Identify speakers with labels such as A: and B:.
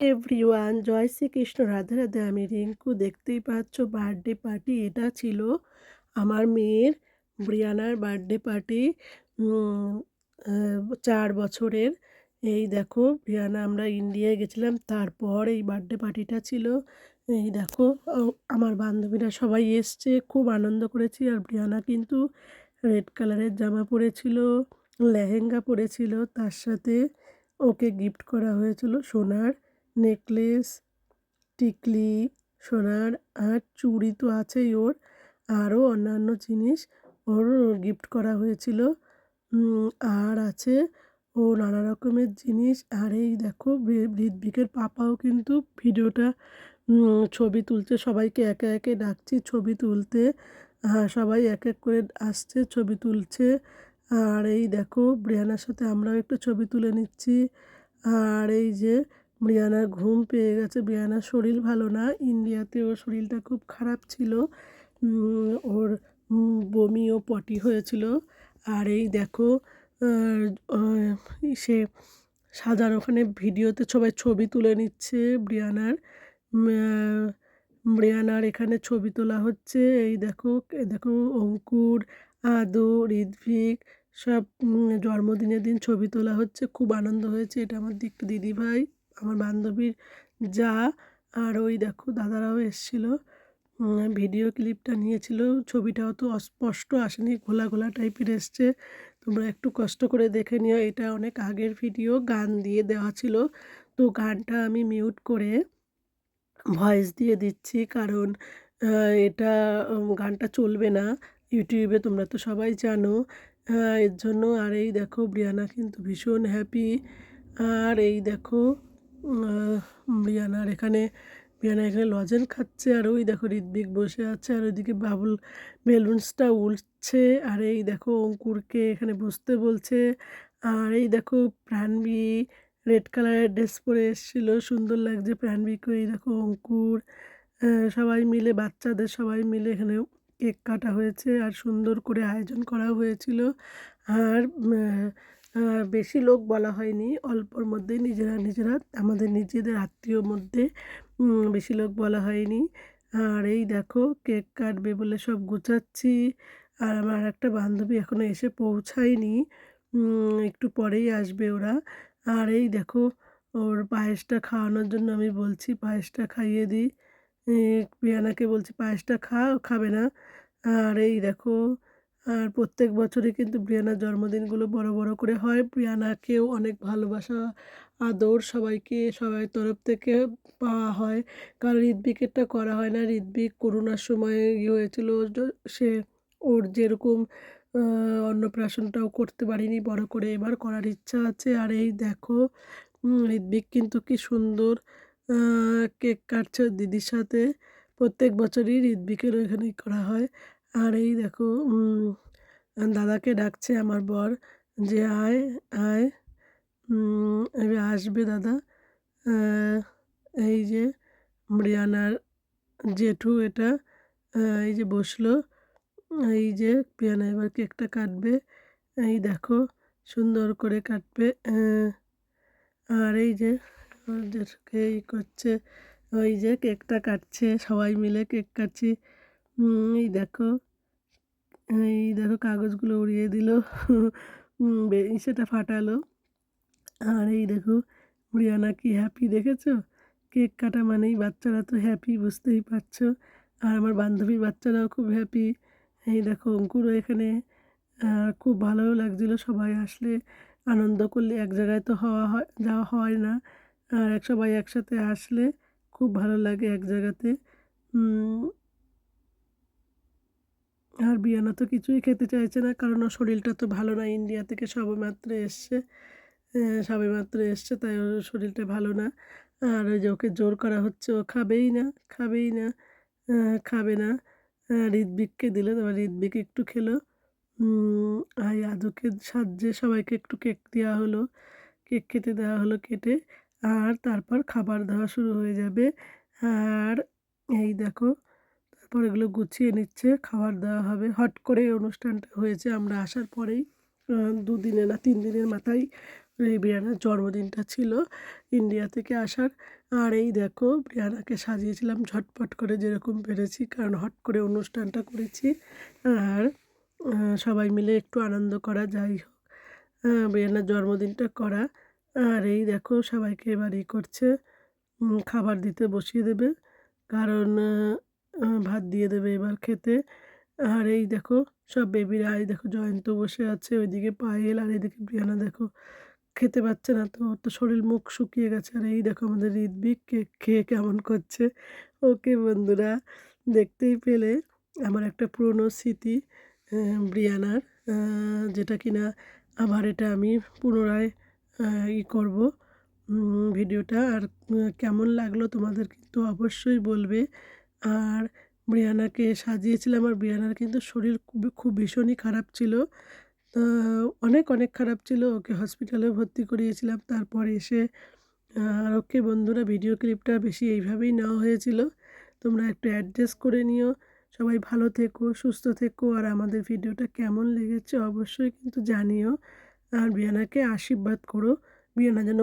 A: Everyone জয় শ্রীকৃষ্ণ, রাধে রাধে। আমি রিঙ্কু, দেখতেই পাচ্ছ বার্থডে পার্টি এটা ছিল আমার মেয়ের, ব্রিয়ানার বার্থডে পার্টি চার বছরের। এই দেখো, ব্রিয়ানা, আমরা ইন্ডিয়ায় গেছিলাম, তারপর এই বার্থডে পার্টিটা ছিল। এই দেখো আমার বান্ধবীরা সবাই এসছে, খুব আনন্দ করেছি। আর ব্রিয়ানা কিন্তু রেড কালারের জামা পরেছিল, লেহেঙ্গা পরেছিল, তার সাথে ওকে গিফট করা হয়েছিল সোনার। নেকলেস, টিকলি, সোনার, আর চুড়ি তো আছেই ওর। আরও অন্যান্য জিনিস ওর গিফট করা হয়েছিল। আর আছে ও নানা রকমের জিনিস। আর এই দেখো ঋত্বিকের পাপাও কিন্তু ভিডিওটা ছবি তুলছে। সবাইকে একে একে ডাকছি ছবি তুলতে। সবাই এক এক করে আসছে, ছবি তুলছে। আর এই দেখো, ব্রিয়ানার সাথে আমরাও একটু ছবি তুলে নিচ্ছি। আর এই যে ব্রিয়ানার ঘুম পেয়ে গেছে। ব্রিয়ানার শরীর ভালো না। ইন্ডিয়াতে ওর শরীরটা খুব খারাপ ছিল। ওর বমি ও পটি হয়েছিল। আর এই দেখো সে সাজার ওখানে ভিডিওতে সবাই ছবি তুলে নিচ্ছে ব্রিয়ানার ব্রিয়ানার এখানে ছবি তোলা হচ্ছে। এই দেখো দেখো অঙ্কুর, আদু ঋদ্ভিক সব জন্মদিনের দিন ছবি তোলা হচ্ছে। খুব আনন্দ হয়েছে। এটা আমার দিক দিদি ভাই আমার বান্ধবীর যা। আর ওই দেখো, দাদারাও এসেছিল। ভিডিও ক্লিপটা নিয়েছিল। ছবিটা অত অস্পষ্ট আসেনি, ঘোলা ঘোলা টাইপের এসছে। তোমরা একটু কষ্ট করে দেখে নিও, এটা অনেক আগের ভিডিও গান দিয়ে দেওয়া ছিল। তো গানটা আমি মিউট করে ভয়েস দিয়ে দিচ্ছি, কারণ এটা গানটা চলবে না। ইউটিউবে তোমরা তো সবাই জানো। এর জন্য, আর এই দেখো, ব্রিয়ানা কিন্তু ভীষণ হ্যাপি আর এই দেখো ব্রিয়ানার এখানে বিয়ানা এখানে লজেন খাচ্ছে, আর ওই দেখো ঋদ্বিক বসে আছে, আর ওইদিকে বাবুল বেলুন্সটা উঠছে আর এই দেখো অঙ্কুরকে এখানে বসতে বলছে, আর এই দেখো প্রাণবী রেড কালারের ড্রেস পরে এসেছিল, সুন্দর লাগছে প্রাণবীকে, এই দেখো অঙ্কুর সবাই মিলে, বাচ্চাদের সবাই মিলে এখানে কেক কাটা হয়েছে, আর সুন্দর করে আয়োজন করা হয়েছিল, আর বেশি লোক বলা হয়নি। অল্পর মধ্যেই নিজেরা নিজেরা আমাদের নিজেদের আত্মীয়র মধ্যে বেশি লোক বলা হয়নি। আর এই দেখো, কেক কাটবে বলে সব গুছাচ্ছি। আর আমার একটা বান্ধবী এখনও এসে পৌঁছায়নি। একটু পরেই আসবে ওরা। আর এই দেখো, ওর পায়েসটা খাওয়ানোর জন্য আমি বলছি, পায়েসটা খাইয়ে দিই। পিয়ানাকে বলছি, পায়েসটা খা খাবে না। আর এই দেখো আর প্রত্যেক বছরই কিন্তু ব্রিয়ানার জন্মদিনগুলো বড় বড় করে হয়। ব্রিয়ানাকেও অনেক ভালোবাসা, আদর সবাইকে, সবাই তরফ থেকে পাওয়া হয়। কারণ ঋদ্বিকেরটা করা হয় না। ঋদ্বিক করোনার সময় ইয়ে হয়েছিল সে ওর যেরকম অন্নপ্রাশনটাও করতে পারিনি, বড় করে এবার করার ইচ্ছা আছে। আর এই দেখো ঋদ্বিক কিন্তু কি সুন্দর কেক কাটছে দিদির সাথে। প্রত্যেক বছরই ঋদ্বিকের ওইখানেই করা হয়। আর এই দেখো দাদাকে ডাকছে আমার বর যে আয় আয় এবার আসবে দাদা। এই যে মৃয়ানার জেঠু এটা এই যে বসল, এই যে পিয়ানা এবার কেকটা কাটবে, এই দেখো সুন্দর করে কাটবে আর এই যে এই করছে, ওই যে কেকটা কাটছে, সবাই মিলে কেক কাটছি। এই দেখো। এই দেখো কাগজগুলো উড়িয়ে দিল। সেটা ফাটালো। আর এই দেখো ব্রিয়ানা কি হ্যাপি দেখেছ? কেক কাটা মানেই বাচ্চারা তো হ্যাপি বুঝতেই পারছ। আর আমার বান্ধবীর বাচ্চারাও খুব হ্যাপি এই দেখো, অঙ্কুরও এখানে খুব ভালোও লাগছিল। সবাই আসলে আনন্দ করলে এক জায়গায় তো হওয়া হয়, যাওয়া হয় না। আর এক সবাই একসাথে আসলে খুব ভালো লাগে এক জায়গাতে। আর বিয়ানা তো কিছুই খেতে চাইছে না, কারণ ওর শরীরটা তো ভালো না। ইন্ডিয়া থেকে সবেমাত্র এসছে সবেমাত্র এসছে, তাই ওর শরীরটা ভালো না। আর ওই যে ওকে জোর করা হচ্ছে, ও খাবেই না খাবেই না খাবে না। হৃদবিককে দিলে তারপর ঋদ্বিক একটু খেলো। আর আদুকে সাহায্যে সবাইকে একটু কেক দেওয়া হলো, কেক খেতে দেওয়া হলো কেটে। আর তারপর খাবার দেওয়া শুরু হয়ে যাবে। আর এই দেখো তারপর এগুলো গুছিয়ে নিচ্ছে খাবার দেওয়া হবে। হট করে অনুষ্ঠানটা হয়েছে আমরা আসার পরেই দুদিনে না তিন দিনের মাথায় এই ব্রিয়ানার জন্মদিনটা ছিল ইন্ডিয়া থেকে আসার। আর এই দেখো ব্রিয়ানাকে সাজিয়েছিলাম ঝটপট করে যেরকম পেরেছি কারণ হট করে অনুষ্ঠানটা করেছি। আর সবাই মিলে একটু আনন্দ করা যাই হোক আহ, ব্রিয়ানার জন্মদিনটা করা। আর এই দেখো সবাইকে এবার ই করছে খাবার দিতে বসিয়ে দেবে। কারণ ভাত দিয়ে দেবে এবার খেতে। আর এই দেখো, সব বেবিরা এই দেখো জয়ন্ত বসে আছে ওইদিকে পায়েল আর এদিকে ব্রিয়ানা দেখো খেতে পাচ্ছে না তো, ওর তো শরীর মুখ শুকিয়ে গেছে। আর এই দেখো আমাদের ঋদ্বিক খেয়ে কেমন করছে। ওকে বন্ধুরা, দেখতেই পেলে আমার একটা পুরনো স্মৃতি ব্রিয়ানার যেটা কিনা আবার এটা আমি পুনরায় ই করব ভিডিওটা। আর কেমন লাগল তোমাদের কিন্তু অবশ্যই বলবে। আর ব্রিয়ানাকে সাজিয়েছিলাম আর ব্রিয়ানার কিন্তু শরীর খুব ভীষণই খারাপ ছিল। তো অনেক অনেক খারাপ ছিল। ওকে হসপিটালে ভর্তি করিয়েছিলাম। তারপরে এসে আর ওকে বন্ধুরা ভিডিও ক্লিপটা বেশি এইভাবেই নেওয়া হয়েছিল। তোমরা একটু অ্যাডজাস্ট করে নিও। সবাই ভালো থেকো, সুস্থ থেকো। আর আমাদের ভিডিওটা কেমন লেগেছে অবশ্যই কিন্তু জানিও। আর বিয়ানাকে আশীর্বাদ করো। বিয়ানা যেন